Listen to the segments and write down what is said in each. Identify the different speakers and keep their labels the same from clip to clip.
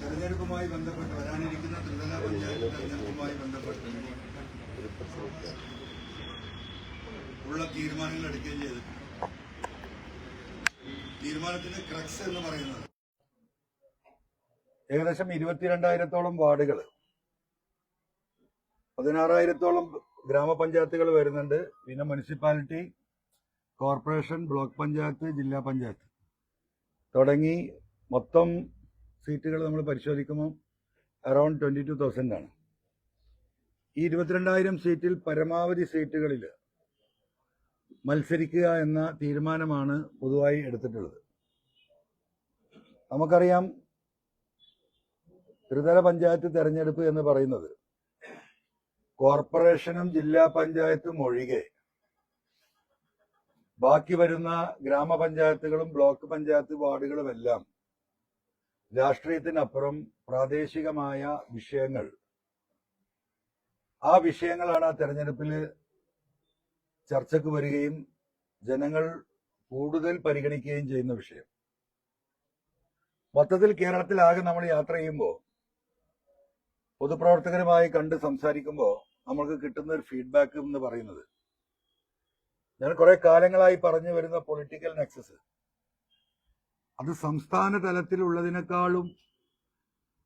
Speaker 1: തെരഞ്ഞെടുപ്പുമായി ബന്ധപ്പെട്ട് വരാനിരിക്കുന്ന ത്രിതല പഞ്ചായത്ത് തെരഞ്ഞെടുപ്പുമായി ബന്ധപ്പെട്ട് ഉള്ള തീരുമാനങ്ങൾ എടുക്കുകയും ചെയ്തു. തീരുമാനത്തിന്റെ ക്രക്സ് എന്ന് പറയുന്നത് ഏകദേശം ഇരുപത്തിരണ്ടായിരത്തോളം വാർഡുകൾ പതിനാറായിരത്തോളം ഗ്രാമപഞ്ചായത്തുകൾ വരുന്നുണ്ട്. പിന്നെ മുനിസിപ്പാലിറ്റി കോർപ്പറേഷൻ ബ്ലോക്ക് പഞ്ചായത്ത് ജില്ലാ പഞ്ചായത്ത്. തുടങ്ങി മൊത്തം സീറ്റുകൾ നമ്മൾ പരിശോധിക്കുമ്പോൾ അറൌണ്ട് ട്വന്റി ടു തൗസൻഡ് ആണ്. ഈ ഇരുപത്തിരണ്ടായിരം സീറ്റിൽ പരമാവധി സീറ്റുകളിൽ മത്സരിക്കുക എന്ന തീരുമാനമാണ് പൊതുവായി എടുത്തിട്ടുള്ളത്. നമുക്കറിയാം ത്രിതല പഞ്ചായത്ത് തെരഞ്ഞെടുപ്പ് എന്ന് പറയുന്നത് കോർപ്പറേഷനും ജില്ലാ പഞ്ചായത്തും ഒഴികെ ബാക്കി വരുന്ന ഗ്രാമപഞ്ചായത്തുകളും ബ്ലോക്ക് പഞ്ചായത്ത് വാർഡുകളുമെല്ലാം രാഷ്ട്രീയത്തിനപ്പുറം പ്രാദേശികമായ വിഷയങ്ങൾ. ആ വിഷയങ്ങളാണ് ആ തെരഞ്ഞെടുപ്പിൽ ചർച്ചക്ക് വരികയും ജനങ്ങൾ കൂടുതൽ പരിഗണിക്കുകയും ചെയ്യുന്ന വിഷയം. മൊത്തത്തിൽ കേരളത്തിലാകെ നമ്മൾ യാത്ര ചെയ്യുമ്പോൾ പൊതുപ്രവർത്തകരുമായി കണ്ട് സംസാരിക്കുമ്പോൾ നമ്മൾക്ക് കിട്ടുന്ന ഒരു ഫീഡ്ബാക്ക് എന്ന് പറയുന്നത് ഞാൻ കുറെ കാലങ്ങളായി പറഞ്ഞു വരുന്ന പൊളിറ്റിക്കൽ നെക്സസ് അത് സംസ്ഥാന തലത്തിലുള്ളതിനേക്കാളും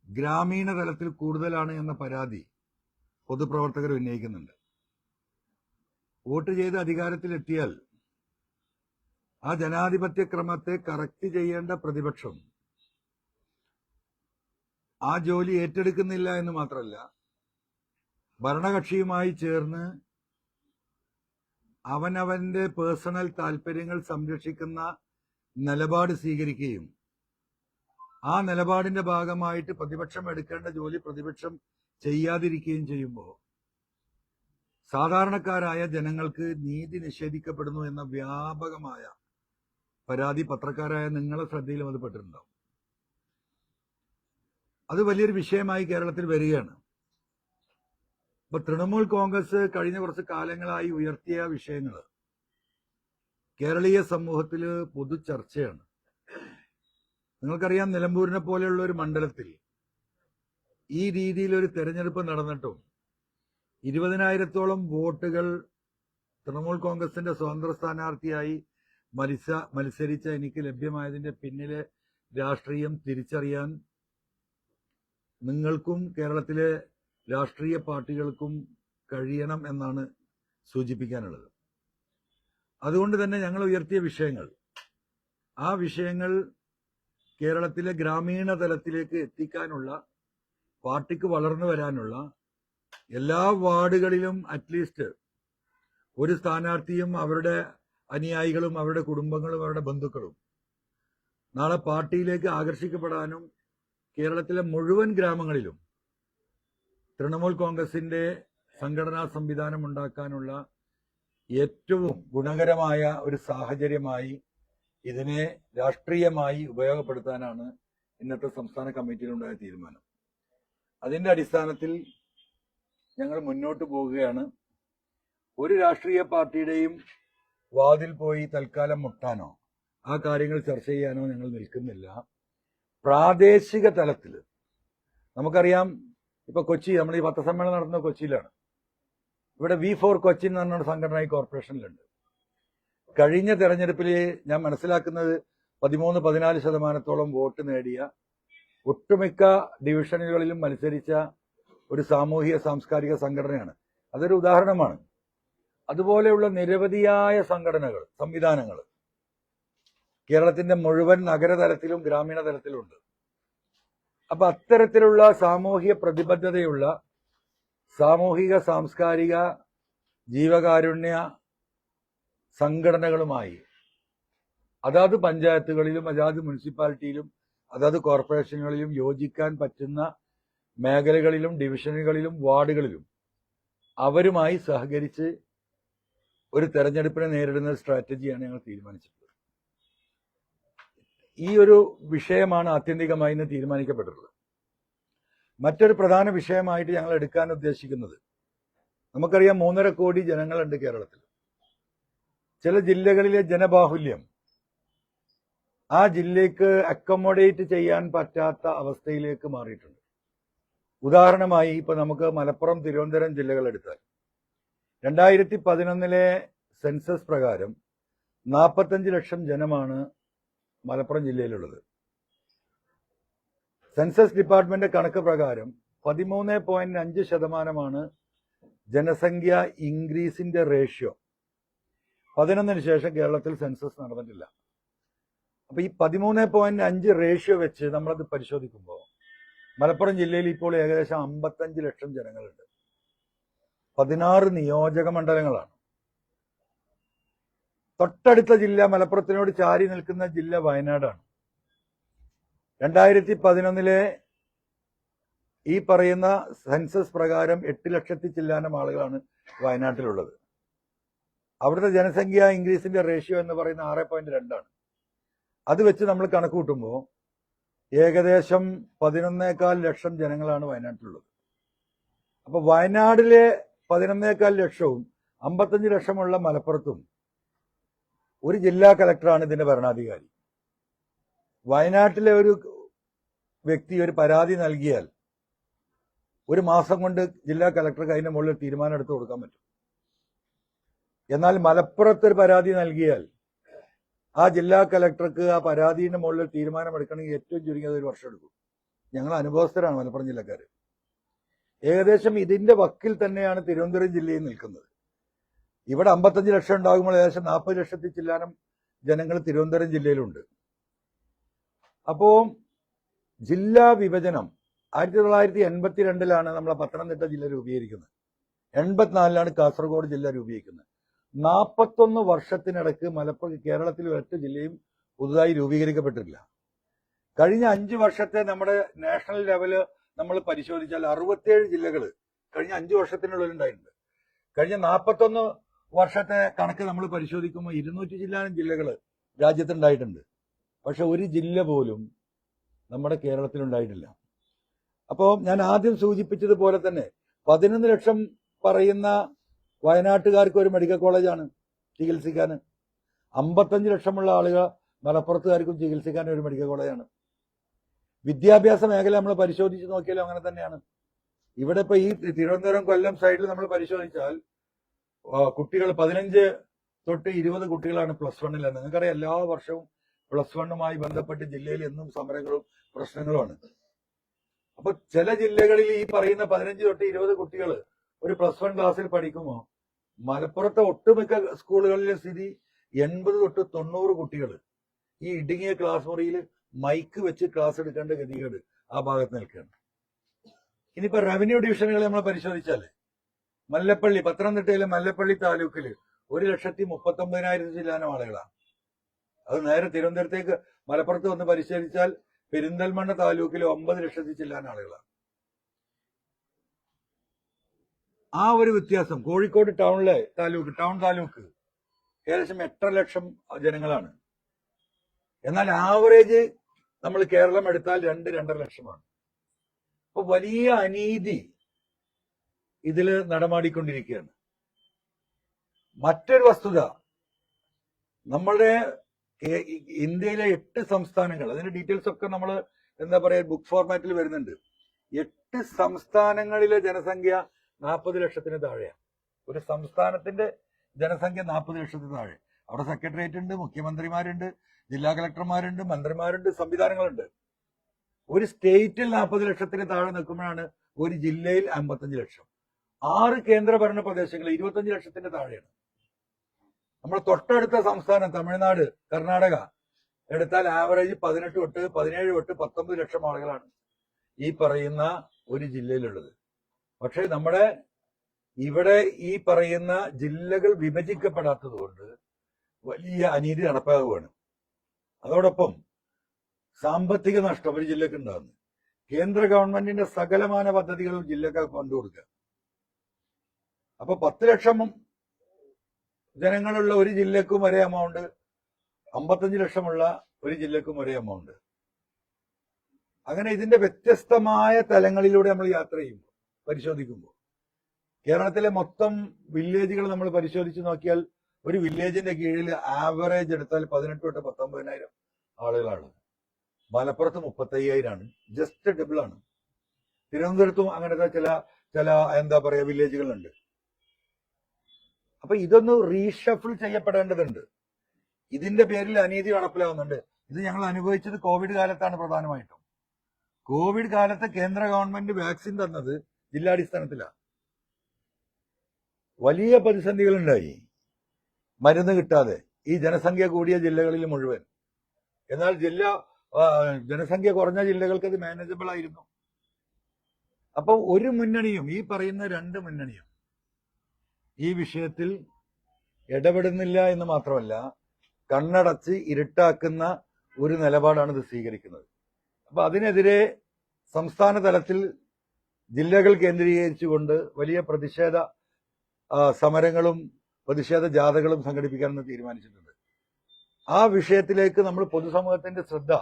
Speaker 1: ഗ്രാമീണ തലത്തിൽ കൂടുതലാണ് എന്ന പരാതി പൊതുപ്രവർത്തകർ ഉന്നയിക്കുന്നുണ്ട്. വോട്ട് ചെയ്ത് അധികാരത്തിലെത്തിയാൽ ആ ജനാധിപത്യ ക്രമത്തെ കറക്റ്റ് ചെയ്യേണ്ട പ്രതിപക്ഷം ആ ജോലി ഏറ്റെടുക്കുന്നില്ല എന്ന് മാത്രമല്ല ഭരണകക്ഷിയുമായി ചേർന്ന് അവനവന്റെ പേഴ്സണൽ താല്പര്യങ്ങൾ സംരക്ഷിക്കുന്ന നിലപാട് സ്വീകരിക്കുകയും ആ നിലപാടിന്റെ ഭാഗമായിട്ട് പ്രതിപക്ഷം എടുക്കേണ്ട ജോലി പ്രതിപക്ഷം ചെയ്യാതിരിക്കുകയും ചെയ്യുമ്പോൾ സാധാരണക്കാരായ ജനങ്ങൾക്ക് നീതി നിഷേധിക്കപ്പെടുന്നു എന്ന വ്യാപകമായ പരാതി പത്രക്കാരായ നിങ്ങളെ ശ്രദ്ധയിലും അത് പെട്ടിട്ടുണ്ടാവും. അത് വലിയൊരു വിഷയമായി കേരളത്തിൽ വരികയാണ്. ഇപ്പൊ തൃണമൂൽ കോൺഗ്രസ് കഴിഞ്ഞ കുറച്ച് കാലങ്ങളായി ഉയർത്തിയ വിഷയങ്ങൾ. കേരളീയ സമൂഹത്തിൽ പൊതു ചർച്ചയാണ്. നിങ്ങൾക്കറിയാം നിലമ്പൂരിനെ പോലെയുള്ള ഒരു മണ്ഡലത്തിൽ ഈ രീതിയിൽ ഒരു തെരഞ്ഞെടുപ്പ് നടന്നിട്ടും ഇരുപതിനായിരത്തോളം വോട്ടുകൾ തൃണമൂൽ കോൺഗ്രസിന്റെ സ്വതന്ത്ര സ്ഥാനാർത്ഥിയായി മത്സ മത്സരിച്ച എനിക്ക് ലഭ്യമായതിന്റെ പിന്നിലെ രാഷ്ട്രീയം തിരിച്ചറിയാൻ നിങ്ങൾക്കും കേരളത്തിലെ രാഷ്ട്രീയ പാർട്ടികൾക്കും കഴിയണം എന്നാണ് സൂചിപ്പിക്കാനുള്ളത്. അതുകൊണ്ട് തന്നെ ഞങ്ങൾ ഉയർത്തിയ വിഷയങ്ങൾ. ആ വിഷയങ്ങൾ കേരളത്തിലെ ഗ്രാമീണ തലത്തിലേക്ക് എത്തിക്കാനുള്ള പാർട്ടിക്ക് വളർന്നു വരാനുള്ള എല്ലാ വാർഡുകളിലും അറ്റ്ലീസ്റ്റ് ഒരു സ്ഥാനാർത്ഥിയും അവരുടെ അനുയായികളും അവരുടെ കുടുംബങ്ങളും അവരുടെ ബന്ധുക്കളും നാളെ പാർട്ടിയിലേക്ക് ആകർഷിക്കപ്പെടാനും കേരളത്തിലെ മുഴുവൻ ഗ്രാമങ്ങളിലും തൃണമൂൽ കോൺഗ്രസിന്റെ സംഘടനാ സംവിധാനം ഉണ്ടാക്കാനുള്ള ഏറ്റവും ഗുണകരമായ ഒരു സാഹചര്യമായി ഇതിനെ രാഷ്ട്രീയമായി ഉപയോഗപ്പെടുത്താനാണ് ഇന്നത്തെ സംസ്ഥാന കമ്മിറ്റിയിലുണ്ടായ തീരുമാനം. അതിന്റെ അടിസ്ഥാനത്തിൽ ഞങ്ങൾ മുന്നോട്ട് പോവുകയാണ്. ഒരു രാഷ്ട്രീയ പാർട്ടിയുടെയും വാതിൽ പോയി തൽക്കാലം മുട്ടാനോ ആ കാര്യങ്ങൾ ചർച്ച ചെയ്യാനോ ഞങ്ങൾ നിൽക്കുന്നില്ല. പ്രാദേശിക തലത്തിൽ നമുക്കറിയാം ഇപ്പൊ കൊച്ചി നമ്മൾ ഈ പത്രസമ്മേളനം നടത്തുന്നത് കൊച്ചിയിലാണ്. ഇവിടെ വി ഫോർ കൊച്ചി എന്ന് പറഞ്ഞ സംഘടന ഈ കോർപ്പറേഷനിലുണ്ട്. കഴിഞ്ഞ തെരഞ്ഞെടുപ്പിൽ ഞാൻ മനസ്സിലാക്കുന്നത് പതിമൂന്ന് പതിനാല് ശതമാനത്തോളം വോട്ട് നേടിയ ഒട്ടുമിക്ക ഡിവിഷനുകളിലും മത്സരിച്ച ഒരു സാമൂഹിക സാംസ്കാരിക സംഘടനയാണ്. അതൊരു ഉദാഹരണമാണ്. അതുപോലെയുള്ള നിരവധിയായ സംഘടനകൾ സംവിധാനങ്ങൾ കേരളത്തിന്റെ മുഴുവൻ നഗരതലത്തിലും ഗ്രാമീണ തലത്തിലുണ്ട് അപ്പൊ അത്തരത്തിലുള്ള സാമൂഹിക പ്രതിബദ്ധതയുള്ള സാമൂഹിക സാംസ്കാരിക ജീവകാരുണ്യ സംഘടനകളുമായി അതാത് പഞ്ചായത്തുകളിലും അതാത് മുനിസിപ്പാലിറ്റിയിലും അതാത് കോർപ്പറേഷനുകളിലും യോജിക്കാൻ പറ്റുന്ന മേഖലകളിലും ഡിവിഷനുകളിലും വാർഡുകളിലും അവരുമായി സഹകരിച്ച് ഒരു തെരഞ്ഞെടുപ്പിനെ നേരിടുന്ന സ്ട്രാറ്റജിയാണ് ഞങ്ങൾ തീരുമാനിച്ചിട്ടുള്ളത്. ഈ ഒരു വിഷയമാണ് ആത്യന്തികമായി ഇന്ന് തീരുമാനിക്കപ്പെട്ടിട്ടുള്ളത്. മറ്റൊരു പ്രധാന വിഷയമായിട്ട് ഞങ്ങൾ എടുക്കാൻ ഉദ്ദേശിക്കുന്നത് നമുക്കറിയാം മൂന്നര കോടി ജനങ്ങളുണ്ട് കേരളത്തിൽ. ചില ജില്ലകളിലെ ജനബാഹുല്യം ആ ജില്ലയ്ക്ക് അക്കോമഡേറ്റ് ചെയ്യാൻ പറ്റാത്ത അവസ്ഥയിലേക്ക് മാറിയിട്ടുണ്ട്. ഉദാഹരണമായി ഇപ്പൊ നമുക്ക് മലപ്പുറം തിരുവനന്തപുരം ജില്ലകൾ എടുത്താൽ രണ്ടായിരത്തി പതിനൊന്നിലെ സെൻസസ് പ്രകാരം നാൽപ്പത്തഞ്ച് ലക്ഷം ജനമാണ് മലപ്പുറം ജില്ലയിലുള്ളത്. സെൻസസ് ഡിപ്പാർട്ട്മെന്റ് കണക്ക് പ്രകാരം പതിമൂന്ന് പോയിന്റ് അഞ്ച് ശതമാനമാണ് ജനസംഖ്യ ഇൻക്രീസിന്റെ റേഷ്യോ പതിനൊന്നിന് ശേഷം കേരളത്തിൽ സെൻസസ് നടന്നിട്ടില്ല. അപ്പൊ ഈ പതിമൂന്ന് പോയിന്റ് അഞ്ച് റേഷ്യോ വെച്ച് നമ്മളത് പരിശോധിക്കുമ്പോൾ മലപ്പുറം ജില്ലയിൽ ഇപ്പോൾ ഏകദേശം അമ്പത്തഞ്ച് ലക്ഷം ജനങ്ങളുണ്ട്. പതിനാറ് നിയോജക മണ്ഡലങ്ങളാണ്. തൊട്ടടുത്ത ജില്ല മലപ്പുറത്തിനോട് ചാരി നിൽക്കുന്ന ജില്ല വയനാടാണ്. രണ്ടായിരത്തി പതിനൊന്നിലെ ഈ പറയുന്ന സെൻസസ് പ്രകാരം എട്ട് ലക്ഷത്തി ചില്ലാനം ആളുകളാണ് വയനാട്ടിലുള്ളത്. അവിടുത്തെ ജനസംഖ്യ ഇംഗ്ലീഷിന്റെ റേഷ്യോ എന്ന് പറയുന്ന ആറ് പോയിന്റ് രണ്ടാണ്. അത് വെച്ച് നമ്മൾ കണക്ക് കൂട്ടുമ്പോൾ ഏകദേശം പതിനൊന്നേക്കാൽ ലക്ഷം ജനങ്ങളാണ് വയനാട്ടിലുള്ളത്. അപ്പൊ വയനാടിലെ പതിനൊന്നേക്കാൽ ലക്ഷവും അമ്പത്തഞ്ച് ലക്ഷമുള്ള മലപ്പുറത്തും ഒരു ജില്ലാ കളക്ടറാണ് ഇതിന്റെ ഭരണാധികാരി. വയനാട്ടിലെ ഒരു വ്യക്തി ഒരു പരാതി നൽകിയാൽ ഒരു മാസം കൊണ്ട് ജില്ലാ കളക്ടർക്ക് അതിന്റെ മുകളിൽ തീരുമാനം എടുത്തു കൊടുക്കാൻ പറ്റും. എന്നാൽ മലപ്പുറത്ത് ഒരു പരാതി നൽകിയാൽ ആ ജില്ലാ കളക്ടർക്ക് ആ പരാതിയുടെ മുകളിൽ തീരുമാനമെടുക്കണമെങ്കിൽ ഏറ്റവും ചുരുങ്ങിയത് ഒരു വർഷം എടുക്കും. ഞങ്ങൾ അനുഭവസ്ഥരാണ് മലപ്പുറം ജില്ലക്കാർ ഏകദേശം ഇതിന്റെ വക്കിൽ തന്നെയാണ് തിരുവനന്തപുരം ജില്ലയിൽ നിൽക്കുന്നത്. ഇവിടെ അമ്പത്തഞ്ച് ലക്ഷം ഉണ്ടാകുമ്പോൾ ഏകദേശം നാൽപ്പത് ലക്ഷത്തിൽ ചില്ലാനം ജനങ്ങൾ തിരുവനന്തപുരം ജില്ലയിലുണ്ട്. അപ്പോൾ ജില്ലാ വിഭജനം ആയിരത്തി തൊള്ളായിരത്തി എൺപത്തി രണ്ടിലാണ് നമ്മളെ പത്തനംതിട്ട ജില്ല രൂപീകരിക്കുന്നത്. എൺപത്തിനാലിലാണ് കാസർഗോഡ് ജില്ല രൂപീകരിക്കുന്നത്. നാൽപ്പത്തൊന്ന് വർഷത്തിനിടക്ക് മലപ്പുറം കേരളത്തിൽ ഒരൊറ്റ ജില്ലയും പുതുതായി രൂപീകരിക്കപ്പെട്ടിട്ടില്ല. കഴിഞ്ഞ അഞ്ച് വർഷത്തെ നമ്മുടെ നാഷണൽ ലെവൽ നമ്മൾ പരിശോധിച്ചാൽ അറുപത്തേഴ് ജില്ലകൾ കഴിഞ്ഞ അഞ്ച് വർഷത്തിനുള്ളിൽ ഉണ്ടായിട്ടുണ്ട് കഴിഞ്ഞ നാൽപ്പത്തൊന്ന് വർഷത്തെ കണക്ക് നമ്മൾ പരിശോധിക്കുമ്പോൾ ഇരുന്നൂറ്റി ജില്ലാനും ജില്ലകൾ രാജ്യത്തുണ്ടായിട്ടുണ്ട്. പക്ഷെ ഒരു ജില്ല പോലും നമ്മുടെ കേരളത്തിലുണ്ടായിട്ടില്ല. അപ്പോൾ ഞാൻ ആദ്യം സൂചിപ്പിച്ചതുപോലെ തന്നെ പതിനൊന്ന് ലക്ഷം പറയുന്ന വയനാട്ടുകാർക്ക് ഒരു മെഡിക്കൽ കോളേജാണ് ചികിത്സിക്കാൻ. അമ്പത്തഞ്ച് ലക്ഷമുള്ള ആളുകൾ മലപ്പുറത്തുകാർക്കും ചികിത്സിക്കാൻ ഒരു മെഡിക്കൽ കോളേജാണ്. വിദ്യാഭ്യാസ മേഖല നമ്മൾ പരിശോധിച്ച് നോക്കിയാലും അങ്ങനെ തന്നെയാണ്. ഇവിടെ ഇപ്പൊ ഈ തിരുവനന്തപുരം കൊല്ലം സൈഡിൽ നമ്മൾ പരിശോധിച്ചാൽ കുട്ടികൾ പതിനഞ്ച് തൊട്ട് ഇരുപത് കുട്ടികളാണ് പ്ലസ് വണ്ണിൽ നിങ്ങൾക്കറിയാം എല്ലാ വർഷവും പ്ലസ് വണ്ണുമായി ബന്ധപ്പെട്ട് ജില്ലയിൽ എന്നും സമരങ്ങളും പ്രശ്നങ്ങളുമാണ്. അപ്പൊ ചില ജില്ലകളിൽ ഈ പറയുന്ന പതിനഞ്ച് തൊട്ട് ഇരുപത് കുട്ടികൾ ഒരു പ്ലസ് വൺ ക്ലാസ്സിൽ പഠിക്കുമോ? മലപ്പുറത്തെ ഒട്ടുമിക്ക സ്കൂളുകളിലെ സ്ഥിതി എൺപത് തൊട്ട് തൊണ്ണൂറ് കുട്ടികൾ ഈ ഇടുങ്ങിയ ക്ലാസ് മുറിയിൽ മൈക്ക് വെച്ച് ക്ലാസ് എടുക്കേണ്ട ഗതികേട് ആ ഭാഗത്ത് നിൽക്കുകയാണ്. ഇനിയിപ്പോ റവന്യൂ ഡിവിഷനുകൾ നമ്മൾ പരിശോധിച്ചാൽ മല്ലപ്പള്ളി പത്തനംതിട്ടയിലെ മല്ലപ്പള്ളി താലൂക്കിൽ ഒരു ലക്ഷത്തി മുപ്പത്തി ഒമ്പതിനായിരത്തി ചില്ലാനം ആളുകളാണ് അത് നേരെ തിരുവനന്തപുരത്തേക്ക് മലപ്പുറത്ത് വന്ന് പരിശോധിച്ചാൽ പെരിന്തൽമണ്ണ താലൂക്കിൽ ഒമ്പത് ലക്ഷത്തി ചില്ലാനം ആളുകളാണ് ആ ഒരു വ്യത്യാസം കോഴിക്കോട് ടൗണിലെ താലൂക്ക് ടൗൺ താലൂക്ക് ഏകദേശം എട്ടര ലക്ഷം ജനങ്ങളാണ്. എന്നാൽ ആവറേജ് നമ്മൾ കേരളം എടുത്താൽ രണ്ട് രണ്ടര ലക്ഷമാണ്. അപ്പൊ വലിയ അനീതി ഇതിൽ നടമാടിക്കൊണ്ടിരിക്കുകയാണ്. മറ്റൊരു വസ്തുത നമ്മളുടെ ഇന്ത്യയിലെ എട്ട് സംസ്ഥാനങ്ങൾ അതിന്റെ ഡീറ്റെയിൽസ് ഒക്കെ നമ്മൾ എന്താ പറയാ ബുക്ക് ഫോർമാറ്റിൽ വരുന്നുണ്ട്. എട്ട് സംസ്ഥാനങ്ങളിലെ ജനസംഖ്യ നാൽപ്പത് ലക്ഷത്തിന് താഴെയാണ് ഒരു സംസ്ഥാനത്തിന്റെ ജനസംഖ്യ നാൽപ്പത് ലക്ഷത്തിന് താഴെ. അവിടെ സെക്രട്ടേറിയറ്റ് ഉണ്ട് മുഖ്യമന്ത്രിമാരുണ്ട് ജില്ലാ കളക്ടർമാരുണ്ട് മന്ത്രിമാരുണ്ട് സംവിധാനങ്ങളുണ്ട്. ഒരു സ്റ്റേറ്റിൽ നാൽപ്പത് ലക്ഷത്തിന് താഴെ നിൽക്കുമ്പോഴാണ് ഒരു ജില്ലയിൽ അമ്പത്തഞ്ച് ലക്ഷം. ആറ് കേന്ദ്രഭരണ പ്രദേശങ്ങൾ ഇരുപത്തഞ്ച് ലക്ഷത്തിന്റെ താഴെയാണ്. നമ്മൾ തൊട്ടടുത്ത സംസ്ഥാനം തമിഴ്നാട് കർണാടക എടുത്താൽ ആവറേജ് പതിനെട്ട് തൊട്ട് പതിനേഴ് തൊട്ട് പത്തൊമ്പത് ലക്ഷം ആളുകളാണ് ഈ പറയുന്ന ഒരു ജില്ലയിലുള്ളത്. പക്ഷേ നമ്മുടെ ഇവിടെ ഈ പറയുന്ന ജില്ലകൾ വിഭജിക്കപ്പെടാത്തത് കൊണ്ട് വലിയ അനീതി നടപ്പാകുകയാണ് അതോടൊപ്പം സാമ്പത്തിക നഷ്ടം ഒരു ജില്ലക്ക് ഉണ്ടാകുന്നു കേന്ദ്ര ഗവൺമെന്റിന്റെ സകലമാന പദ്ധതികളും ജില്ലക്കാർ കൊണ്ടുകൊടുക്കുക അപ്പൊ പത്ത് ലക്ഷം ജനങ്ങളുള്ള ഒരു ജില്ലക്കും ഒരേ എമൗണ്ട് അമ്പത്തഞ്ച് ലക്ഷമുള്ള ഒരു ജില്ലക്കും ഒരേ എമൗണ്ട് അങ്ങനെ ഇതിന്റെ വ്യത്യസ്തമായ തലങ്ങളിലൂടെ നമ്മൾ യാത്ര ചെയ്യുമ്പോൾ പരിശോധിക്കുമ്പോൾ. കേരളത്തിലെ മൊത്തം വില്ലേജുകൾ നമ്മൾ പരിശോധിച്ച് നോക്കിയാൽ ഒരു വില്ലേജിന്റെ കീഴിൽ ആവറേജ് എടുത്താൽ പതിനെട്ട് തൊട്ട് പത്തൊമ്പതിനായിരം ആളുകളാണ് മലപ്പുറത്ത് മുപ്പത്തയ്യായിരമാണ് ജസ്റ്റ് ഡബിൾ ആണ്. തിരുവനന്തപുരത്തും അങ്ങനത്തെ ചില ചില എന്താ പറയാ വില്ലേജുകളുണ്ട് അപ്പൊ ഇതൊന്ന് റീഷഫിൾ ചെയ്യപ്പെടേണ്ടതുണ്ട്. ഇതിന്റെ പേരിൽ അനീതി നടപ്പിലാവുന്നുണ്ട്. ഇത് ഞങ്ങൾ അനുഭവിച്ചത് കോവിഡ് കാലത്താണ് പ്രധാനമായിട്ടും. കോവിഡ് കാലത്ത് കേന്ദ്ര ഗവൺമെന്റ് വാക്സിൻ തന്നത് ജില്ലാടിസ്ഥാനത്തിലാണ് വലിയ പ്രതിസന്ധികൾ ഉണ്ടായി മരുന്ന് കിട്ടാതെ. ഈ ജനസംഖ്യ കൂടിയ ജില്ലകളിൽ മുഴുവൻ. എന്നാൽ ജില്ല ജനസംഖ്യ കുറഞ്ഞ ജില്ലകൾക്ക് അത് മാനേജബിൾ ആയിരുന്നു. അപ്പോൾ ഒരു മുന്നണിയും ഈ പറയുന്ന രണ്ട് മുന്നണിയും ഈ വിഷയത്തിൽ ഇടപെടുന്നില്ല എന്ന് മാത്രമല്ല കണ്ണടച്ച് ഇരുട്ടാക്കുന്ന ഒരു നിലപാടാണ് ഇത് സ്വീകരിക്കുന്നത്. അപ്പൊ അതിനെതിരെ സംസ്ഥാന തലത്തിൽ ജില്ലകൾ കേന്ദ്രീകരിച്ചുകൊണ്ട് വലിയ പ്രതിഷേധ സമരങ്ങളും പ്രതിഷേധ ജാഥകളും സംഘടിപ്പിക്കാമെന്ന് തീരുമാനിച്ചിട്ടുണ്ട്. ആ വിഷയത്തിലേക്ക് നമ്മൾ പൊതുസമൂഹത്തിന്റെ ശ്രദ്ധ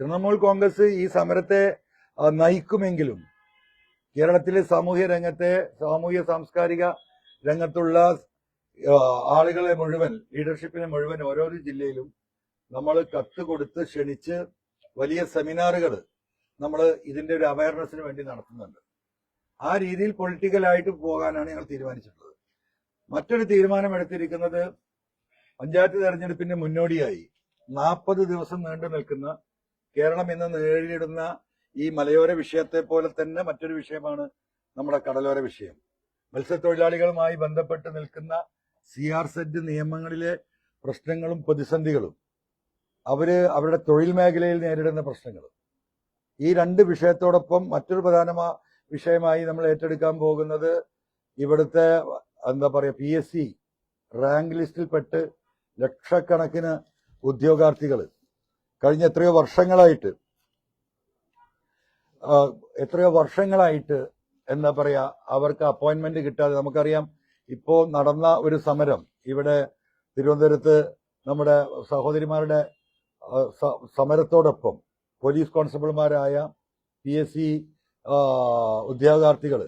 Speaker 1: തൃണമൂൽ കോൺഗ്രസ് ഈ സമരത്തെ നയിക്കുമെങ്കിലും കേരളത്തിലെ സാമൂഹ്യ രംഗത്തെ സാമൂഹ്യ സാംസ്കാരിക രംഗത്തുള്ള ആളുകളെ മുഴുവൻ ലീഡർഷിപ്പിനെ മുഴുവൻ ഓരോരോ ജില്ലയിലും നമ്മൾ കത്ത് കൊടുത്ത് ക്ഷണിച്ച് വലിയ സെമിനാറുകൾ നമ്മൾ ഇതിന്റെ ഒരു അവയർനെസ്സിന് വേണ്ടി നടത്തുന്നുണ്ട്. ആ രീതിയിൽ പൊളിറ്റിക്കലായിട്ട് പോകാനാണ് ഞങ്ങൾ തീരുമാനിച്ചിട്ടുള്ളത്. മറ്റൊരു തീരുമാനം എടുത്തിരിക്കുന്നത് പഞ്ചായത്ത് തെരഞ്ഞെടുപ്പിന്റെ മുന്നോടിയായി നാൽപ്പത് ദിവസം നീണ്ടു നിൽക്കുന്ന കേരളം ഇന്ന് നേരിടുന്ന ഈ മലയോര വിഷയത്തെ പോലെ തന്നെ മറ്റൊരു വിഷയമാണ് നമ്മുടെ കടലോര വിഷയം. മത്സ്യത്തൊഴിലാളികളുമായി ബന്ധപ്പെട്ട് നിൽക്കുന്ന സി ആർ സെറ്റ് നിയമങ്ങളിലെ പ്രശ്നങ്ങളും പ്രതിസന്ധികളും അവർ അവരുടെ തൊഴിൽ മേഖലയിൽ നേരിടുന്ന പ്രശ്നങ്ങളും. ഈ രണ്ട് വിഷയത്തോടൊപ്പം മറ്റൊരു പ്രധാന വിഷയമായി നമ്മൾ ഏറ്റെടുക്കാൻ പോകുന്നത് ഇവിടുത്തെ എന്താ പറയുക പി എസ് സി റാങ്ക് ലിസ്റ്റിൽപ്പെട്ട് ലക്ഷക്കണക്കിന് ഉദ്യോഗാർത്ഥികൾ. കഴിഞ്ഞ എത്രയോ വർഷങ്ങളായിട്ട് എത്രയോ വർഷങ്ങളായിട്ട് എന്താ പറയാ അവർക്ക് അപ്പോയിന്റ്മെന്റ് കിട്ടാതെ നമുക്കറിയാം ഇപ്പോ നടന്ന ഒരു സമരം ഇവിടെ തിരുവനന്തപുരത്ത് നമ്മുടെ സഹോദരിമാരുടെ സമരത്തോടൊപ്പം പോലീസ് കോൺസ്റ്റബിൾമാരായ പി എസ് സി ഉദ്യോഗാർത്ഥികൾ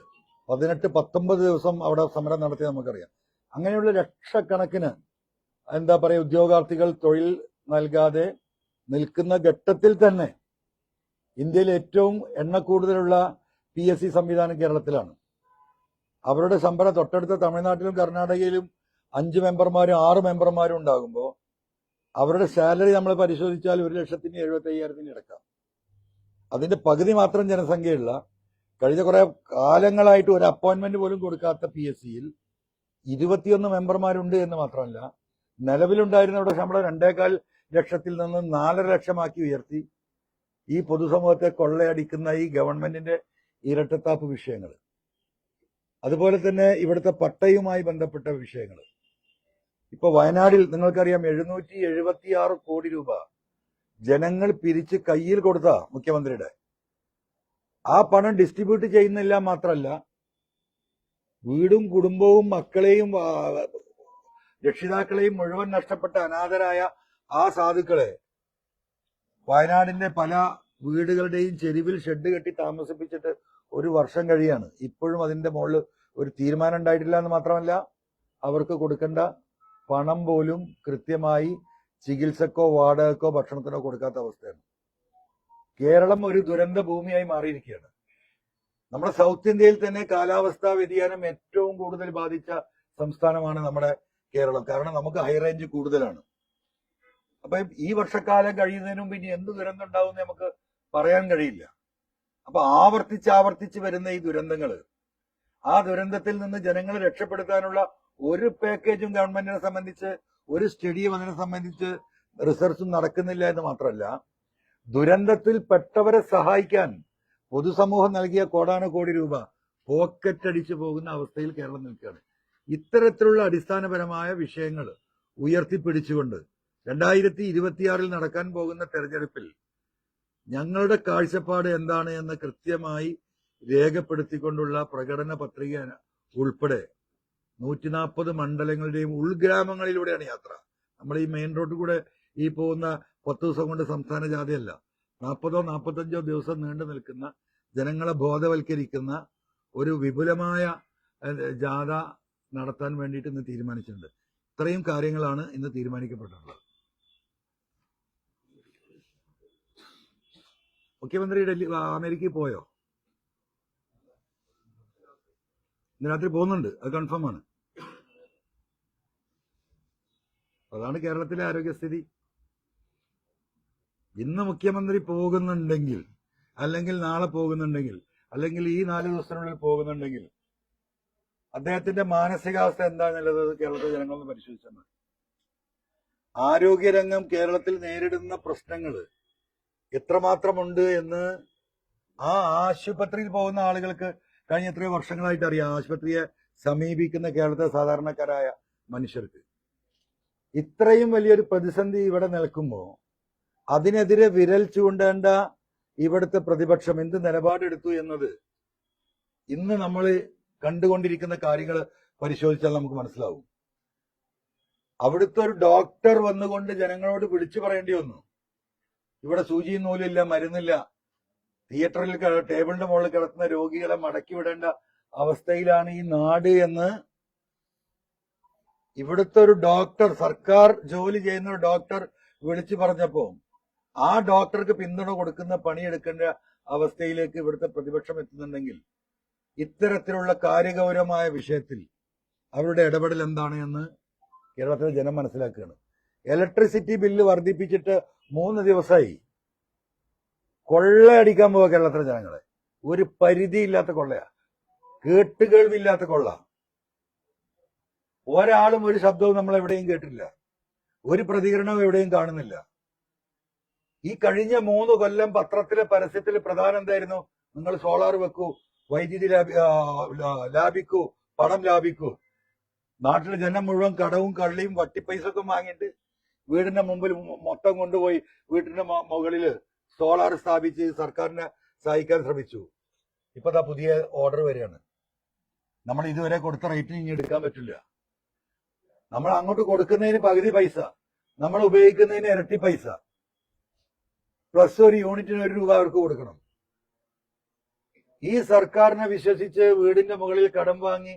Speaker 1: പതിനെട്ട് പത്തൊമ്പത് ദിവസം അവിടെ സമരം നടത്തി നമുക്കറിയാം. അങ്ങനെയുള്ള ലക്ഷക്കണക്കിന് എന്താ പറയുക ഉദ്യോഗാർത്ഥികൾ തൊഴിൽ നൽകാതെ നിൽക്കുന്ന ഘട്ടത്തിൽ തന്നെ ഇന്ത്യയിൽ ഏറ്റവും എണ്ണ കൂടുതലുള്ള പി എസ് സി സംവിധാനം കേരളത്തിലാണ്. അവരുടെ ശമ്പളം തൊട്ടടുത്ത തമിഴ്നാട്ടിലും കർണാടകയിലും അഞ്ച് മെമ്പർമാരും ആറ് മെമ്പർമാരും ഉണ്ടാകുമ്പോൾ അവരുടെ സാലറി നമ്മൾ പരിശോധിച്ചാൽ ഒരു ലക്ഷത്തിന് എഴുപത്തി അയ്യായിരത്തിന് ഇടക്കാം അതിന്റെ പകുതി മാത്രം ജനസംഖ്യയുള്ള കഴിഞ്ഞ കുറെ കാലങ്ങളായിട്ട് ഒരു അപ്പോയിന്റ്മെന്റ് പോലും കൊടുക്കാത്ത പി എസ് സിയിൽ ഇരുപത്തിയൊന്ന് മെമ്പർമാരുണ്ട് എന്ന് മാത്രമല്ല നിലവിലുണ്ടായിരുന്നവരുടെ ശമ്പളം രണ്ടേകാൽ ലക്ഷത്തിൽ നിന്ന് നാലര ലക്ഷമാക്കി ഉയർത്തി. ഈ പൊതുസമൂഹത്തെ കൊള്ളയടിക്കുന്ന ഈ ഗവൺമെന്റിന്റെ ഇരട്ടത്താപ്പ് വിഷയങ്ങൾ. അതുപോലെ തന്നെ ഇവിടുത്തെ പട്ടയുമായി ബന്ധപ്പെട്ട വിഷയങ്ങൾ. ഇപ്പൊ വയനാടിൽ നിങ്ങൾക്കറിയാം എഴുന്നൂറ്റി എഴുപത്തി ആറ് കോടി രൂപ ജനങ്ങൾ പിരിച്ച് കയ്യിൽ കൊടുത്ത മുഖ്യമന്ത്രിയുടെ. ആ പണം ഡിസ്ട്രിബ്യൂട്ട് ചെയ്യുന്നില്ല മാത്രമല്ല വീടും കുടുംബവും മക്കളെയും രക്ഷിതാക്കളെയും മുഴുവൻ നഷ്ടപ്പെട്ട അനാഥരായ ആ സാധുക്കളെ വയനാടിന്റെ പല വീടുകളുടെയും ചെരുവിൽ ഷെഡ് കെട്ടി താമസിപ്പിച്ചിട്ട് ഒരു വർഷം കഴിയാണ്. ഇപ്പോഴും അതിന്റെ മുകളിൽ ഒരു തീരുമാനം ഉണ്ടായിട്ടില്ല എന്ന് മാത്രമല്ല അവർക്ക് കൊടുക്കേണ്ട പണം പോലും കൃത്യമായി ചികിത്സക്കോ വാടകക്കോ ഭക്ഷണത്തിനോ കൊടുക്കാത്ത അവസ്ഥയാണ്. കേരളം ഒരു ദുരന്ത ഭൂമിയായി മാറിയിരിക്കുകയാണ്. നമ്മുടെ സൗത്ത് ഇന്ത്യയിൽ തന്നെ കാലാവസ്ഥാ വ്യതിയാനം ഏറ്റവും കൂടുതൽ ബാധിച്ച സംസ്ഥാനമാണ് നമ്മുടെ കേരളം. കാരണം നമുക്ക് ഹൈ റേഞ്ച് കൂടുതലാണ്. അപ്പൊ ഈ വർഷക്കാലം കഴിയുന്നതിന് പിന്നെ എന്ത് ദുരന്തം ഉണ്ടാവും നമുക്ക് പറയാൻ കഴിയില്ല. അപ്പൊ ആവർത്തിച്ച് ആവർത്തിച്ച് വരുന്ന ഈ ദുരന്തങ്ങൾ ആ ദുരന്തത്തിൽ നിന്ന് ജനങ്ങളെ രക്ഷപ്പെടുത്താനുള്ള ഒരു പാക്കേജും ഗവൺമെന്റിനെ സംബന്ധിച്ച് ഒരു സ്റ്റഡിയും അതിനെ സംബന്ധിച്ച് റിസർച്ചും നടക്കുന്നില്ല എന്ന് മാത്രമല്ല ദുരന്തത്തിൽ പെട്ടവരെ സഹായിക്കാൻ പൊതുസമൂഹം നൽകിയ കോടാനു കോടി രൂപ പോക്കറ്റ് അടിച്ചു പോകുന്ന അവസ്ഥയിൽ കേരളം നിൽക്കുകയാണ്. ഇത്തരത്തിലുള്ള അടിസ്ഥാനപരമായ വിഷയങ്ങൾ ഉയർത്തിപ്പിടിച്ചുകൊണ്ട് രണ്ടായിരത്തി ഇരുപത്തിയാറിൽ നടക്കാൻ പോകുന്ന തെരഞ്ഞെടുപ്പിൽ ഞങ്ങളുടെ കാഴ്ചപ്പാട് എന്താണ് എന്ന് കൃത്യമായി രേഖപ്പെടുത്തിക്കൊണ്ടുള്ള പ്രകടന പത്രിക ഉൾപ്പെടെ നൂറ്റി നാൽപ്പത് മണ്ഡലങ്ങളുടെയും ഉൾഗ്രാമങ്ങളിലൂടെയാണ് യാത്ര. നമ്മൾ ഈ മെയിൻ റോഡിൽ കൂടെ ഈ പോകുന്ന പത്ത് ദിവസം കൊണ്ട് സംസ്ഥാന ജാഥയല്ല. നാൽപ്പതോ നാൽപ്പത്തഞ്ചോ ദിവസം നീണ്ടു നിൽക്കുന്ന ജനങ്ങളെ ബോധവൽക്കരിക്കുന്ന ഒരു വിപുലമായ ജാഥ നടത്താൻ വേണ്ടിയിട്ട് ഇന്ന് തീരുമാനിച്ചിട്ടുണ്ട്. ഇത്രയും കാര്യങ്ങളാണ് ഇന്ന് തീരുമാനിക്കപ്പെട്ടിട്ടുള്ളത്. മുഖ്യമന്ത്രി ഡൽഹി അമേരിക്കയിൽ പോയോ? ഇന്ന് രാത്രി പോകുന്നുണ്ട്. അത് കൺഫേം ആണ്. അതാണ് കേരളത്തിലെ ആരോഗ്യസ്ഥിതി. ഇന്ന് മുഖ്യമന്ത്രി പോകുന്നുണ്ടെങ്കിൽ അല്ലെങ്കിൽ നാളെ പോകുന്നുണ്ടെങ്കിൽ അല്ലെങ്കിൽ ഈ നാല് ദിവസത്തിനുള്ളിൽ പോകുന്നുണ്ടെങ്കിൽ അദ്ദേഹത്തിന്റെ മാനസികാവസ്ഥ എന്താണെന്നുള്ളത് കേരളത്തിലെ ജനങ്ങളൊന്ന് പരിശോധിച്ചാൽ മതി. ആരോഗ്യരംഗം കേരളത്തിൽ നേരിടുന്ന പ്രശ്നങ്ങൾ എത്രമാത്രമുണ്ട് എന്ന് ആ ആശുപത്രിയിൽ പോകുന്ന ആളുകൾക്ക് കഴിഞ്ഞ എത്രയോ വർഷങ്ങളായിട്ട് അറിയാം ആശുപത്രിയെ സമീപിക്കുന്ന കേരളത്തിലെ സാധാരണക്കാരായ മനുഷ്യർക്ക്. ഇത്രയും വലിയൊരു പ്രതിസന്ധി ഇവിടെ നിൽക്കുമ്പോൾ അതിനെതിരെ വിരൽ ചൂണ്ടേണ്ട ഇവിടുത്തെ പ്രതിപക്ഷം എന്ത് നിലപാടെടുത്തു എന്നത് ഇന്ന് നമ്മൾ കണ്ടുകൊണ്ടിരിക്കുന്ന കാര്യങ്ങൾ പരിശോധിച്ചാൽ നമുക്ക് മനസ്സിലാവും. അവിടുത്തെ ഒരു ഡോക്ടർ വന്നുകൊണ്ട് ജനങ്ങളോട് വിളിച്ചു പറയേണ്ടി വന്നു. ഇവിടെ സൂചിയും നൂലില്ല മരുന്നില്ല. തിയേറ്ററിൽ ടേബിളിന്റെ മുകളിൽ കിടക്കുന്ന രോഗികളെ മടക്കി വിടേണ്ട അവസ്ഥയിലാണ് ഈ നാട് എന്ന് ഇവിടുത്തെ ഒരു ഡോക്ടർ സർക്കാർ ജോലി ചെയ്യുന്ന ഒരു ഡോക്ടർ വിളിച്ചു പറഞ്ഞപ്പോ ആ ഡോക്ടർക്ക് പിന്തുണ കൊടുക്കുന്ന പണിയെടുക്കേണ്ട അവസ്ഥയിലേക്ക് ഇവിടുത്തെ പ്രതിപക്ഷം എത്തുന്നുണ്ടെങ്കിൽ ഇത്തരത്തിലുള്ള കാര്യഗൗരവമായ വിഷയത്തിൽ അവരുടെ ഇടപെടൽ എന്താണ് എന്ന് കേരളത്തിലെ ജനം മനസ്സിലാക്കുകയാണ്. ഇലക്ട്രിസിറ്റി ബില്ല് വർദ്ധിപ്പിച്ചിട്ട് മൂന്ന് ദിവസമായി കൊള്ളയടിക്കാൻ പോവുക കേരളത്തിലെ ജനങ്ങളെ. ഒരു പരിധിയില്ലാത്ത കൊള്ളയാ. കേട്ടുകേൾവില്ലാത്ത കൊള്ള. ഒരാളും ഒരു ശബ്ദവും നമ്മൾ എവിടെയും കേട്ടില്ല ഒരു പ്രതികരണവും എവിടെയും കാണുന്നില്ല. ഈ കഴിഞ്ഞ മൂന്ന് കൊല്ലം പത്രത്തിലെ പരസ്യത്തിൽ പ്രധാനം എന്തായിരുന്നു? നിങ്ങൾ സോളാർ വെക്കൂ വൈദ്യുതി ലാഭി ലാഭിക്കൂ പണം ലാഭിക്കൂ. നാട്ടിലെ ജനം മുഴുവൻ കടവും കള്ളിയും വട്ടിപ്പൈസ ഒക്കെ വാങ്ങിയിട്ട് വീടിന്റെ മുമ്പിൽ മൊത്തം കൊണ്ടുപോയി വീടിന്റെ മുകളിൽ സോളാർ സ്ഥാപിച്ച് സർക്കാരിനെ സഹായിക്കാൻ ശ്രമിച്ചു. ഇപ്പൊ പുതിയ ഓർഡർ വരികയാണ്. നമ്മൾ ഇതുവരെ കൊടുത്ത റേറ്റിന് ഇനി എടുക്കാൻ പറ്റില്ല. നമ്മൾ അങ്ങോട്ട് കൊടുക്കുന്നതിന് പകുതി പൈസ നമ്മൾ ഉപയോഗിക്കുന്നതിന് ഇരട്ടി പൈസ. പ്ലസ് ഒരു യൂണിറ്റിന് ഒരു രൂപ അവർക്ക് കൊടുക്കണം. ഈ സർക്കാരിനെ വിശ്വസിച്ച് വീടിന്റെ മുകളിൽ കടം വാങ്ങി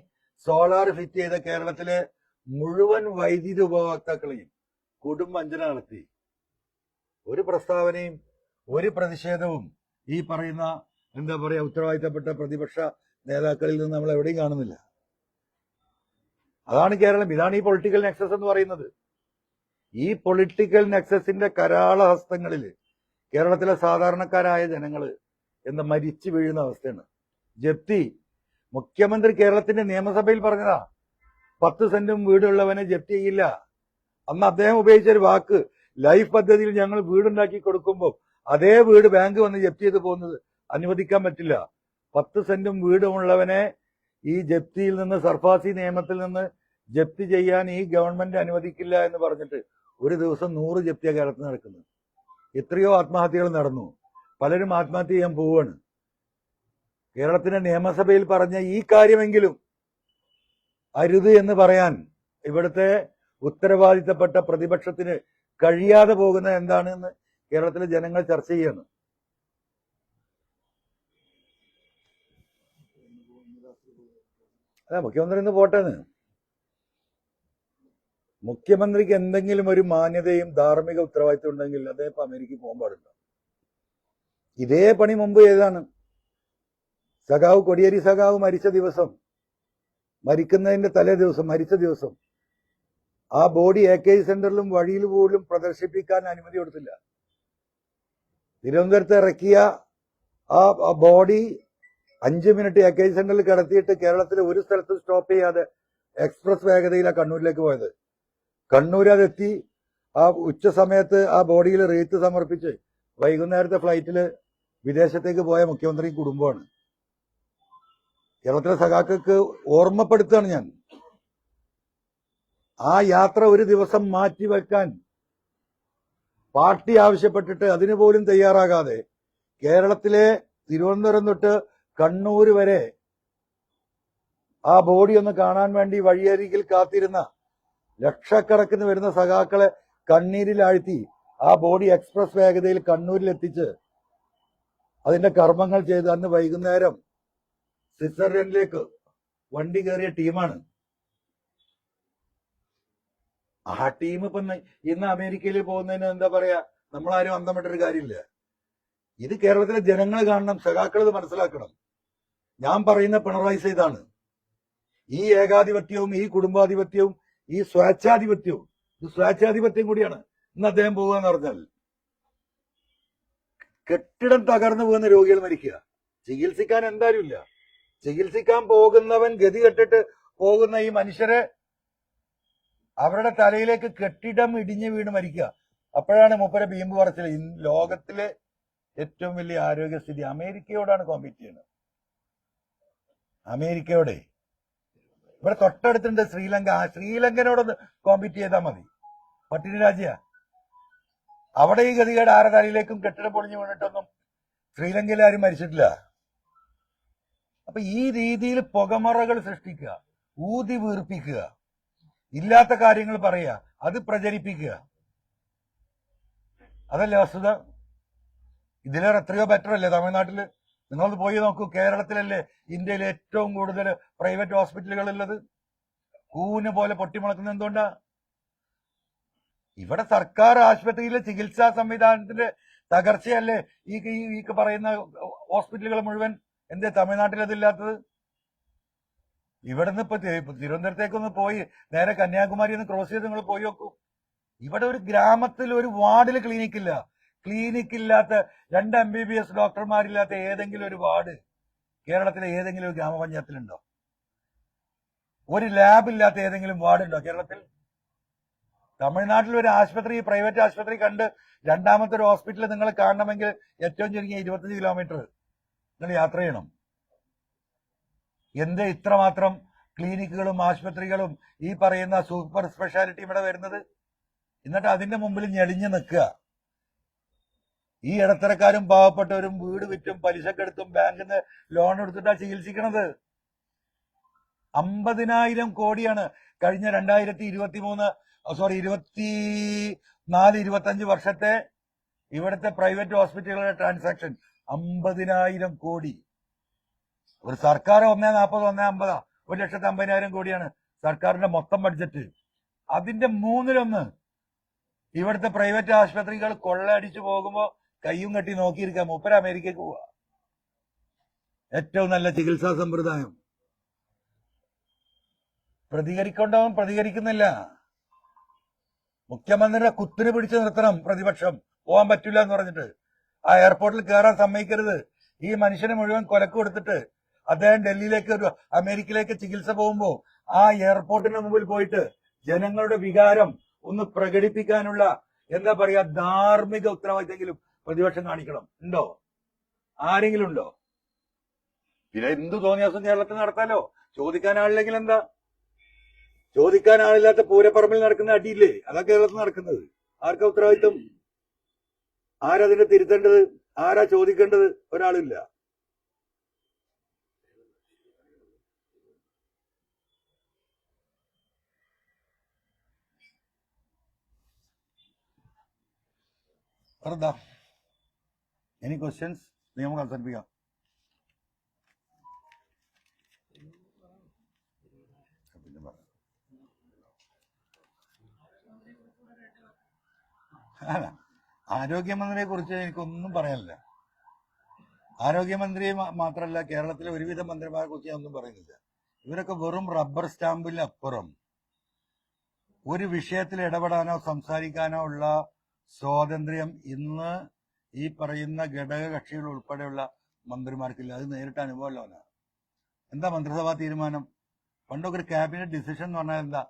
Speaker 1: സോളാർ ഫിറ്റ് ചെയ്ത കേരളത്തിലെ മുഴുവൻ വൈദ്യുതി ഉപഭോക്താക്കളെയും കുടുംബഞ്ചന നടത്തി. ഒരു പ്രസ്താവനയും ഒരു പ്രതിഷേധവും ഈ പറയുന്ന എന്താ പറയുക ഉത്തരവാദിത്തപ്പെട്ട പ്രതിപക്ഷ നേതാക്കളിൽ നിന്ന് നമ്മൾ എവിടെയും കാണുന്നില്ല. അതാണ് കേരളം. ഇതാണ് ഈ പൊളിറ്റിക്കൽ നെക്സസ് എന്ന് പറയുന്നത്. ഈ പൊളിറ്റിക്കൽ നെക്സസിന്റെ കരാള ഹസ്തങ്ങളിൽ കേരളത്തിലെ സാധാരണക്കാരായ ജനങ്ങൾ എന്ന് മരിച്ചു വീഴുന്ന അവസ്ഥയാണ്. ജപ്തി മുഖ്യമന്ത്രി കേരളത്തിന്റെ നിയമസഭയിൽ പറഞ്ഞതാ. പത്ത് സെന്റും വീടുള്ളവനെ ജപ്തി ചെയ്യില്ല. അന്ന് അദ്ദേഹം ഉപയോഗിച്ച ഒരു വാക്ക് ലൈഫ് പദ്ധതിയിൽ ഞങ്ങൾ വീടുണ്ടാക്കി കൊടുക്കുമ്പോൾ അതേ വീട് ബാങ്ക് വന്ന് ജപ്തി ചെയ്ത് പോകുന്നത് അനുവദിക്കാൻ പറ്റില്ല. പത്ത് സെന്റും വീടുമുള്ളവനെ ഈ ജപ്തിയിൽ നിന്ന് സർഫാസി നിയമത്തിൽ നിന്ന് ജപ്തി ചെയ്യാൻ ഈ ഗവൺമെന്റ് അനുവദിക്കില്ല എന്ന് പറഞ്ഞിട്ട് ഒരു ദിവസം നൂറ് ജപ്തിയ കേരളത്തിൽ നടക്കുന്നത്. എത്രയോ ആത്മഹത്യകൾ നടന്നു. പലരും ആത്മഹത്യ ചെയ്യാൻ പോവുകയാണ്. കേരളത്തിന്റെ നിയമസഭയിൽ പറഞ്ഞ ഈ കാര്യമെങ്കിലും അരുത് എന്ന് പറയാൻ ഇവിടുത്തെ ഉത്തരവാദിത്തപ്പെട്ട പ്രതിപക്ഷത്തിന് കഴിയാതെ പോകുന്നത് എന്താണെന്ന് കേരളത്തിലെ ജനങ്ങൾ ചർച്ച ചെയ്യുന്നു. അല്ല മുഖ്യമന്ത്രി ഇന്ന് പോട്ടേന്ന് മുഖ്യമന്ത്രിക്ക് എന്തെങ്കിലും ഒരു മാന്യതയും ധാർമ്മിക ഉത്തരവാദിത്വം ഉണ്ടെങ്കിൽ അദ്ദേഹം ഇപ്പൊ അമേരിക്കയിൽ പോകാൻ പാടില്ല ഇതേ പണി മുമ്പ് ഏതാണ്? സഖാവ് കൊടിയേരി സഖാവ് മരിച്ച ദിവസം മരിക്കുന്നതിന്റെ തലേ ദിവസം മരിച്ച ദിവസം ആ ബോഡി എ കെ സെന്ററിലും വഴിയിൽ പോലും പ്രദർശിപ്പിക്കാൻ അനുമതി കൊടുത്തില്ല. തിരുവനന്തപുരത്ത് ഇറക്കിയ ആ ബോഡി അഞ്ച് മിനിറ്റ് എ കെ സെന്ററിൽ കിടത്തിയിട്ട് കേരളത്തിലെ ഒരു സ്ഥലത്ത് സ്റ്റോപ്പ് ചെയ്യാതെ എക്സ്പ്രസ് വേഗതയിലാണ് കണ്ണൂരിലേക്ക് പോയത്. കണ്ണൂർ അതെത്തി ആ ഉച്ച സമയത്ത് ആ ബോഡിയിൽ റീത്ത് സമർപ്പിച്ച് വൈകുന്നേരത്തെ ഫ്ലൈറ്റിൽ വിദേശത്തേക്ക് പോയ മുഖ്യമന്ത്രി കുടുംബമാണ് കേരളത്തിലെ സഖാക്കൾക്ക് ഓർമ്മപ്പെടുത്തുകയാണ് ഞാൻ. ആ യാത്ര ഒരു ദിവസം മാറ്റിവെക്കാൻ പാർട്ടി ആവശ്യപ്പെട്ടിട്ട് അതിനു പോലും തയ്യാറാകാതെ കേരളത്തിലെ തിരുവനന്തപുരം തൊട്ട് കണ്ണൂർ വരെ ആ ബോഡി ഒന്ന് കാണാൻ വേണ്ടി വഴിയരികിൽ കാത്തിരുന്ന ലക്ഷക്കണക്കിന് വരുന്ന സഖാക്കളെ കണ്ണീരിലാഴ്ത്തി ആ ബോഡി എക്സ്പ്രസ് വേഗതയിൽ കണ്ണൂരിൽ എത്തിച്ച് അതിന്റെ കർമ്മങ്ങൾ ചെയ്ത് അന്ന് വൈകുന്നേരം സ്വിറ്റ്സർലൻഡിലേക്ക് വണ്ടി കയറിയ ടീമാണ് ആ ടീം ഇപ്പൊ ഇന്ന് അമേരിക്കയിൽ പോകുന്നതിന് എന്താ പറയാ? നമ്മളാരും അന്തമിട്ടൊരു കാര്യമില്ല. ഇത് കേരളത്തിലെ ജനങ്ങൾ കാണണം സഖാക്കൾ ഇത് മനസ്സിലാക്കണം. ഞാൻ പറയുന്ന പിണറായി സൈതാണ് ഈ ഏകാധിപത്യവും ഈ കുടുംബാധിപത്യവും ഈ സ്വേച്ഛാധിപത്യവും ഇത് സ്വേച്ഛാധിപത്യം കൂടിയാണ്. ഇന്ന് അദ്ദേഹം പോവുക എന്ന് പറഞ്ഞാൽ കെട്ടിടം തകർന്നു പോകുന്ന രോഗികൾ മരിക്കുക. ചികിത്സിക്കാൻ എന്തായാലും ഇല്ല ചികിത്സിക്കാൻ പോകുന്നവൻ ഗതി കെട്ടിട്ട് പോകുന്ന ഈ മനുഷ്യരെ അവരുടെ തലയിലേക്ക് കെട്ടിടം ഇടിഞ്ഞു വീണ് മരിക്കുക. അപ്പോഴാണ് മൂപ്പരെ ബീമ്പ് പറച്ചിൽ. ലോകത്തിലെ ഏറ്റവും വലിയ ആരോഗ്യസ്ഥിതി അമേരിക്കയോടാണ് കോമ്പീറ്റ് ചെയ്യുന്നത്. അമേരിക്കയോടെ. ഇവിടെ തൊട്ടടുത്തുണ്ട് ശ്രീലങ്ക. ആ ശ്രീലങ്കനോടൊന്ന് കോമ്പീറ്റ് ചെയ്താൽ മതി. പട്ടിണി രാജ്യ. അവിടെ ഈ ഗതികേട് ആരുടെ തലയിലേക്കും കെട്ടിടം പൊളിഞ്ഞു വീണിട്ടൊന്നും ശ്രീലങ്കയിൽ ആരും മരിച്ചിട്ടില്ല. അപ്പൊ ഈ രീതിയിൽ പുകമറകൾ സൃഷ്ടിക്കുക. ഊതി വീർപ്പിക്കുക. ഇല്ലാത്ത കാര്യങ്ങൾ പറയുക അത് പ്രചരിപ്പിക്കുക. അതല്ലേ വസ്തുത? ഇതിലേറെ എത്രയോ ബെറ്റർ അല്ലേ തമിഴ്നാട്ടിൽ? നിങ്ങളൊന്ന് പോയി നോക്കൂ കേരളത്തിലല്ലേ ഇന്ത്യയിലെ ഏറ്റവും കൂടുതൽ പ്രൈവറ്റ് ഹോസ്പിറ്റലുകൾ ഉള്ളത് കൂന് പോലെ പൊട്ടിമുളക്കുന്ന എന്തുകൊണ്ടാ? ഇവിടെ സർക്കാർ ആശുപത്രിയിലെ ചികിത്സാ സംവിധാനത്തിന്റെ തകർച്ചയല്ലേ ഈ ഈ പറയുന്ന ഹോസ്പിറ്റലുകൾ മുഴുവൻ? എന്തേ തമിഴ്നാട്ടിൽ അതില്ലാത്തത് ഇവിടുന്ന് ഇപ്പൊ തിരുവനന്തപുരത്തേക്കൊന്ന് പോയി നേരെ കന്യാകുമാരി ഒന്ന് ക്രോസ് ചെയ്ത് നിങ്ങൾ പോയി നോക്കൂ. ഇവിടെ ഒരു ഗ്രാമത്തിൽ ഒരു വാർഡിൽ ക്ലിനിക് ഇല്ല. ക്ലിനിക് ഇല്ലാത്ത രണ്ട് എം ബി ബി എസ് ഡോക്ടർമാരില്ലാത്ത ഏതെങ്കിലും ഒരു വാർഡ് കേരളത്തിലെ ഏതെങ്കിലും ഒരു ഗ്രാമപഞ്ചായത്തിലുണ്ടോ? ഒരു ലാബ് ഇല്ലാത്ത ഏതെങ്കിലും വാർഡ് ഉണ്ടോ കേരളത്തിൽ? തമിഴ്നാട്ടിൽ ഒരു ആശുപത്രി പ്രൈവറ്റ് ആശുപത്രി കണ്ട് രണ്ടാമത്തെ ഒരു ഹോസ്പിറ്റൽ നിങ്ങൾ കാണണമെങ്കിൽ ഏറ്റവും ചുരുങ്ങിയ ഇരുപത്തഞ്ച് കിലോമീറ്റർ നിങ്ങൾ യാത്ര ചെയ്യണം. എന്ത് ഇത്രമാത്രം ക്ലിനിക്കുകളും ആശുപത്രികളും ഈ പറയുന്ന സൂപ്പർ സ്പെഷ്യാലിറ്റി ഇവിടെ വരുന്നത്? എന്നിട്ട് അതിന്റെ മുമ്പിൽ ഞെളിഞ്ഞു നിൽക്കുക. ഈ ഇടത്തരക്കാരും പാവപ്പെട്ടവരും വീട് വിറ്റും പലിശക്കെടുത്തും ബാങ്കിൽ നിന്ന് ലോൺ എടുത്തിട്ടാ ചികിത്സിക്കണത്. അമ്പതിനായിരം കോടിയാണ് കഴിഞ്ഞ രണ്ടായിരത്തി ഇരുപത്തി മൂന്ന് സോറി ഇരുപത്തി നാല് ഇരുപത്തി അഞ്ച് വർഷത്തെ ഇവിടുത്തെ പ്രൈവറ്റ് ഹോസ്പിറ്റലുകളുടെ ട്രാൻസാക്ഷൻ അമ്പതിനായിരം കോടി. ഒരു സർക്കാർ ഒന്നേ നാൽപ്പത് ഒന്നേ അമ്പതാ. ഒരു ലക്ഷത്തി അമ്പതിനായിരം കോടിയാണ് സർക്കാരിന്റെ മൊത്തം ബഡ്ജറ്റ്. അതിന്റെ മൂന്നിലൊന്ന് ഇവിടുത്തെ പ്രൈവറ്റ് ആശുപത്രികൾ കൊള്ളയടിച്ചു പോകുമ്പോ കയ്യും കെട്ടി നോക്കിയിരിക്കാം മൂപ്പര അമേരിക്കക്ക് പോവാ. ഏറ്റവും നല്ല ചികിത്സാ സമ്പ്രദായം. പ്രതികരിക്കൊണ്ടവൻ പ്രതികരിക്കുന്നില്ല. മുഖ്യമന്ത്രിയുടെ കുത്തിന് പിടിച്ചു നിർത്തണം പ്രതിപക്ഷം. പോകാൻ പറ്റില്ല എന്ന് പറഞ്ഞിട്ട്. ആ എയർപോർട്ടിൽ കയറാൻ സമ്മതിക്കരുത്. ഈ മനുഷ്യനെ മുഴുവൻ കൊലക്ക് കൊടുത്തിട്ട് അദ്ദേഹം ഡൽഹിയിലേക്ക് ഒരു അമേരിക്കയിലേക്ക് ചികിത്സ പോകുമ്പോൾ ആ എയർപോർട്ടിന് മുമ്പിൽ പോയിട്ട് ജനങ്ങളുടെ വികാരം ഒന്ന് പ്രകടിപ്പിക്കാനുള്ള എന്താ പറയാ ധാർമ്മിക ഉത്തരവാദിത്തെങ്കിലും പ്രതിപക്ഷം കാണിക്കണം. ഉണ്ടോ? ആരെങ്കിലും ഉണ്ടോ? പിന്നെ എന്ത് തോന്നിയ ദിവസം കേരളത്തിൽ നടത്താലോ? ചോദിക്കാൻ ആളില്ലെങ്കിൽ എന്താ? ചോദിക്കാൻ ആളില്ലാത്ത പൂരപ്പറമ്പിൽ നടക്കുന്ന അടിയില്ലേ? അതാ കേരളത്തിൽ നടക്കുന്നത്. ആർക്കാ ഉത്തരവാദിത്വം? ആരതിനെ തിരുത്തേണ്ടത്? ആരാ ചോദിക്കേണ്ടത്? ഒരാളില്ല. വെറുതാ എനി ക്വസ്റ്റ്യൻസ് നിയമം അവതരിപ്പിക്കാം പിന്നെ പറയാം. അല്ല ആരോഗ്യമന്ത്രിയെ കുറിച്ച് എനിക്കൊന്നും പറയാനില്ല. ആരോഗ്യമന്ത്രിയെ മാത്രമല്ല കേരളത്തിലെ ഒരുവിധ മന്ത്രിമാരെ കുറിച്ച് ഞാൻ ഒന്നും പറയുന്നില്ല. ഇവരൊക്കെ വെറും റബ്ബർ സ്റ്റാമ്പിലപ്പുറം ഒരു വിഷയത്തിൽ ഇടപെടാനോ സംസാരിക്കാനോ ഉള്ള സ്വാതന്ത്ര്യം ഇന്ന് ഈ പറയുന്ന ഘടക കക്ഷികൾ ഉൾപ്പെടെയുള്ള മന്ത്രിമാർക്കില്ല. അത് നേരിട്ട് അനുഭവമല്ലോ എന്താ മന്ത്രിസഭാ തീരുമാനം? പണ്ടൊക്കെ ഒരു ക്യാബിനറ്റ് ഡിസിഷൻ എന്ന് പറഞ്ഞാൽ എന്താ?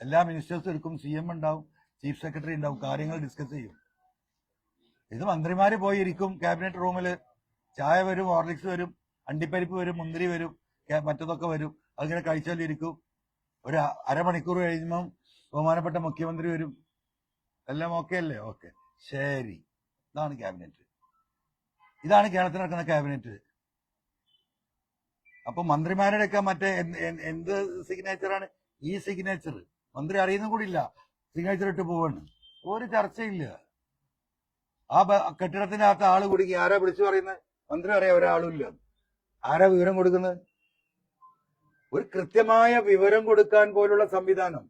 Speaker 1: എല്ലാ മിനിസ്റ്റേഴ്സും എടുക്കും സി എം ഉണ്ടാവും ചീഫ് സെക്രട്ടറി ഉണ്ടാവും കാര്യങ്ങൾ ഡിസ്കസ് ചെയ്യും. ഇത് മന്ത്രിമാര് പോയി ഇരിക്കും ക്യാബിനറ്റ് റൂമിൽ ചായ വരും ഹോർലിക്സ് വരും അണ്ടിപ്പരിപ്പ് വരും മുന്തിരി വരും മറ്റതൊക്കെ വരും. അതിങ്ങനെ കഴിച്ചാലിരിക്കും ഒരു അരമണിക്കൂർ കഴിയുമ്പം ബഹുമാനപ്പെട്ട മുഖ്യമന്ത്രി വരും. എല്ലാം ഓക്കെ അല്ലേ? ഓക്കെ ശരി. ഇതാണ് ക്യാബിനറ്റ് ഇതാണ് കേരളത്തിൽ നടക്കുന്ന ക്യാബിനറ്റ് അപ്പൊ മന്ത്രിമാരുടെയൊക്കെ മറ്റേ എന്ത് സിഗ്നേച്ചറാണ് ഈ സിഗ്നേച്ചർ മന്ത്രി അറിയുന്ന കൂടി ഇല്ല. സിഗ്നേച്ചർ ഇട്ട് പോവാണ്. ഒരു ചർച്ചയില്ല ആ കെട്ടിടത്തിനകത്ത് ആൾ കുടുങ്ങി. ആരാ വിളിച്ചു പറയുന്നത് മന്ത്രി അറിയാം ഒരാളുമില്ല ആരാ വിവരം കൊടുക്കുന്നത്? ഒരു കൃത്യമായ വിവരം കൊടുക്കാൻ പോലുള്ള സംവിധാനം.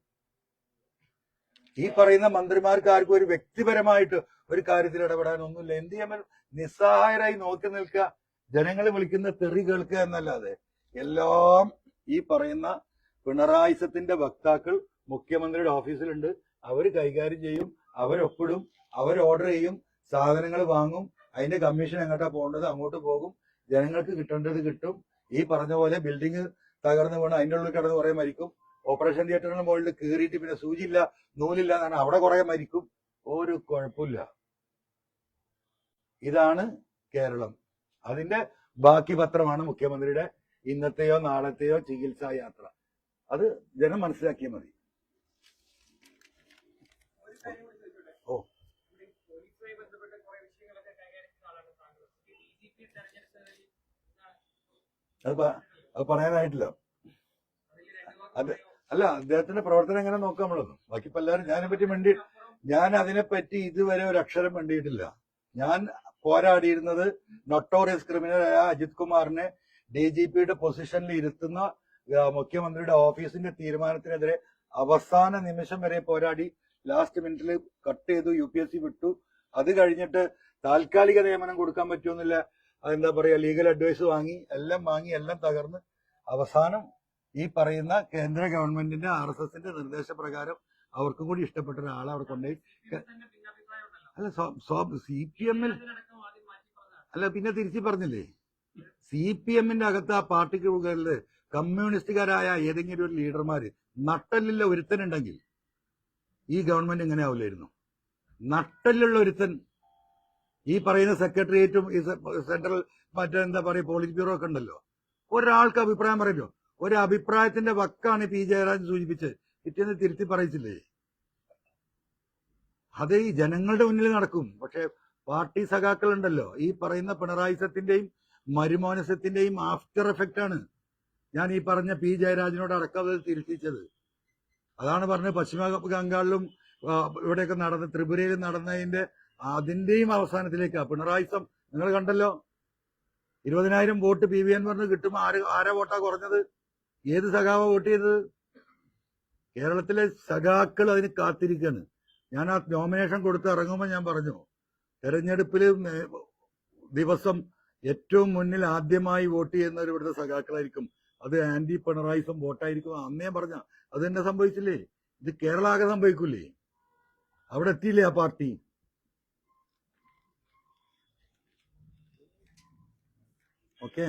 Speaker 1: ഈ പറയുന്ന മന്ത്രിമാർക്ക് ആർക്കും ഒരു വ്യക്തിപരമായിട്ട് ഒരു കാര്യത്തിൽ ഇടപെടാനൊന്നുമില്ല. എന്ത് ചെയ്യാൻ? നിസ്സഹായരായി നോക്കി നിൽക്കുക. ജനങ്ങൾ വിളിക്കുന്ന തെറി കേൾക്കുക എന്നല്ലാതെ എല്ലാം ഈ പറയുന്ന പിണറായിസത്തിന്റെ വക്താക്കൾ മുഖ്യമന്ത്രിയുടെ ഓഫീസിലുണ്ട്. അവർ കൈകാര്യം ചെയ്യും അവരൊപ്പിടും അവർ ഓർഡർ ചെയ്യും സാധനങ്ങൾ വാങ്ങും അതിന്റെ കമ്മീഷൻ എങ്ങോട്ടാ പോകേണ്ടത് അങ്ങോട്ട് പോകും. ജനങ്ങൾക്ക് കിട്ടേണ്ടത് കിട്ടും. ഈ പറഞ്ഞ പോലെ ബിൽഡിംഗ് തകർന്നു വീണ് അതിന്റെ ഉള്ളിൽ കിടന്ന് കുറെ മരിക്കും. ഓപ്പറേഷൻ തിയേറ്ററിന് മുകളിൽ കീറിയിട്ട് പിന്നെ സൂചിയില്ല നൂലില്ല എന്നാണ് അവിടെ കുറെ മരിക്കും. ഒരു കുഴപ്പമില്ല. ഇതാണ് കേരളം. അതിന്റെ ബാക്കി പത്രമാണ് മുഖ്യമന്ത്രിയുടെ ഇന്നത്തെയോ നാളത്തെയോ ചികിത്സാ യാത്ര. അത് ജനം മനസ്സിലാക്കിയാൽ മതി. ഓ. അത് പറയാനായിട്ടില്ല. അത് അല്ല അദ്ദേഹത്തിന്റെ പ്രവർത്തനം എങ്ങനെ നോക്കാം നമ്മളൊന്നും? ബാക്കി പലരും ഞാനെ പറ്റി വേണ്ടി ഞാൻ അതിനെപ്പറ്റി ഇതുവരെ ഒരു അക്ഷരം വേണ്ടിയിട്ടില്ല ഞാൻ പോരാടിയിരുന്നത് നൊട്ടോറിയസ് ക്രിമിനലായ അജിത് കുമാറിനെ ഡി ജി പിയുടെ പൊസിഷനിൽ ഇരുത്തുന്ന മുഖ്യമന്ത്രിയുടെ ഓഫീസിന്റെ തീരുമാനത്തിനെതിരെ അവസാന നിമിഷം വരെ പോരാടി ലാസ്റ്റ് മിനിറ്റിൽ കട്ട് ചെയ്തു യു പി എസ് സി വിട്ടു. അത് കഴിഞ്ഞിട്ട് താൽക്കാലിക നിയമനം കൊടുക്കാൻ പറ്റുമെന്നില്ല. അതെന്താ പറയാ ലീഗൽ അഡ്വൈസ് വാങ്ങി എല്ലാം വാങ്ങി എല്ലാം തകർന്ന് അവസാനം ഈ പറയുന്ന കേന്ദ്ര ഗവൺമെന്റിന്റെ ആർ എസ് എസിന്റെ നിർദ്ദേശപ്രകാരം അവർക്കും കൂടി ഇഷ്ടപ്പെട്ട ഒരാളെ അവിടെ കൊണ്ടുപോയി. അല്ല സി പി എമ്മിൽ
Speaker 2: മാറ്റി
Speaker 1: അല്ല പിന്നെ തിരിച്ചു പറഞ്ഞില്ലേ? സി പി എമ്മിന്റെ അകത്ത് ആ പാർട്ടിക്ക് മുകളിൽ കമ്മ്യൂണിസ്റ്റുകാരായ ഏതെങ്കിലും ഒരു ലീഡർമാര് നട്ടല്ലില്ല ഒരുത്തനുണ്ടെങ്കിൽ ഈ ഗവൺമെന്റ് ഇങ്ങനെ ആവില്ലായിരുന്നു നട്ടല്ലുള്ള ഒരുത്തൻ ഈ പറയുന്ന സെക്രട്ടേറിയറ്റും ഈ സെൻട്രൽ സെൻട്രൽ മറ്റെന്താ പറയുക പോളിറ്റ് ബ്യൂറോ ഒക്കെ ഉണ്ടല്ലോ. ഒരാൾക്ക് അഭിപ്രായം പറയല്ലോ ഒരു അഭിപ്രായത്തിന്റെ വക്കാണ് പി ജയരാജൻ സൂചിപ്പിച്ചത്. പിറ്റേന്ന് തിരുത്തി പറയിച്ചില്ലേ? അത് ഈ ജനങ്ങളുടെ മുന്നിൽ നടക്കും. പക്ഷെ പാർട്ടി സഖാക്കൾ ഉണ്ടല്ലോ ഈ പറയുന്ന പിണറായിസത്തിന്റെയും മരുമോനസത്തിന്റെയും ആഫ്റ്റർ എഫക്റ്റ് ആണ്. ഞാൻ ഈ പറഞ്ഞ പി ജയരാജനോട് അടക്കം തിരുത്തിച്ചത് അതാണ് പറഞ്ഞത് പശ്ചിമ ബംഗാളിലും ഇവിടെയൊക്കെ നടന്ന ത്രിപുരയിൽ നടന്നതിന്റെ അതിന്റെയും അവസാനത്തിലേക്കാ. പിണറായിസം നിങ്ങൾ കണ്ടല്ലോ? ഇരുപതിനായിരം വോട്ട് പി വി എൻ പറഞ്ഞ് കിട്ടുമ്പോൾ ആര് ആരാ വോട്ടാ കുറഞ്ഞത്? ഏത് സഖാവ വോട്ട് ചെയ്തത്? കേരളത്തിലെ സഖാക്കൾ അതിന് കാത്തിരിക്കാണ്. ഞാൻ ആ നോമിനേഷൻ കൊടുത്ത് ഇറങ്ങുമ്പോൾ ഞാൻ പറഞ്ഞു തെരഞ്ഞെടുപ്പിൽ ദിവസം ഏറ്റവും മുന്നിൽ ആദ്യമായി വോട്ട് ചെയ്യുന്നവർ ഇവിടുത്തെ സഖാക്കളായിരിക്കും. അത് ആന്റി പിണറായിസം വോട്ടായിരിക്കും. അന്നേ പറഞ്ഞ അത് തന്നെ സംഭവിച്ചില്ലേ? ഇത് കേരള ആകെ സംഭവിക്കൂലേ അവിടെ എത്തിയില്ലേ ആ പാർട്ടി? ഓക്കെ.